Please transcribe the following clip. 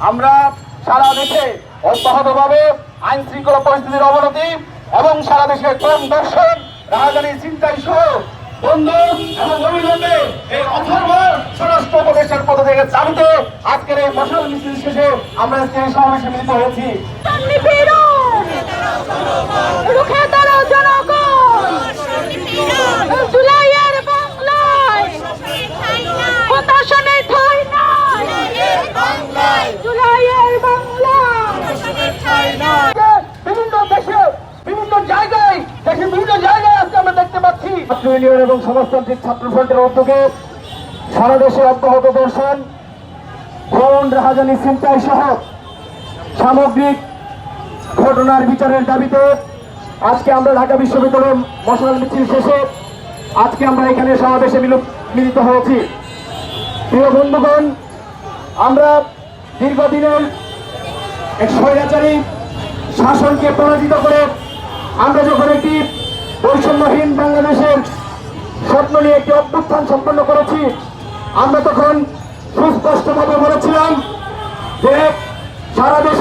আমরা সারা দেশে অব্যাহতভাবে আইন শৃঙ্খলা পরিস্থিতির অবনতি এবং সারা দেশে কম দর্শন রাজধানী চিন্তাই সহ বন্ধু এবং অবিলম্বে এই অথর্ব স্বরাষ্ট্র উপদেশের পদ থেকে চালিত আজকের এই মশাল মিছিল শেষে আমরা সমাবেশে মিলিত হয়েছি। ছাত্র ইউনিয়ন এবং সমাজতান্ত্রিক ছাত্র ফ্রন্টের উদ্যোগে সারা দেশে অব্যাহত দর্শন রাহাজানি সহ সামগ্রিক ঘটনার বিচারের দাবিতে আজকে আমরা ঢাকা মশাল মিছিল শেষে আজকে আমরা এখানে সমাবেশে মিলিত হয়েছি। প্রিয় বন্ধুগণ, আমরা দীর্ঘদিনের এক স্বৈরাচারী শাসনকে পরাজিত করে আমরা যখন একটি বৈষম্যহীন স্বপ্ন নিয়ে একটি অভ্যুত্থান সম্পন্ন করেছি। আমরা তখন সুস্পষ্টভাবে বলেছিলাম যে সারা দেশের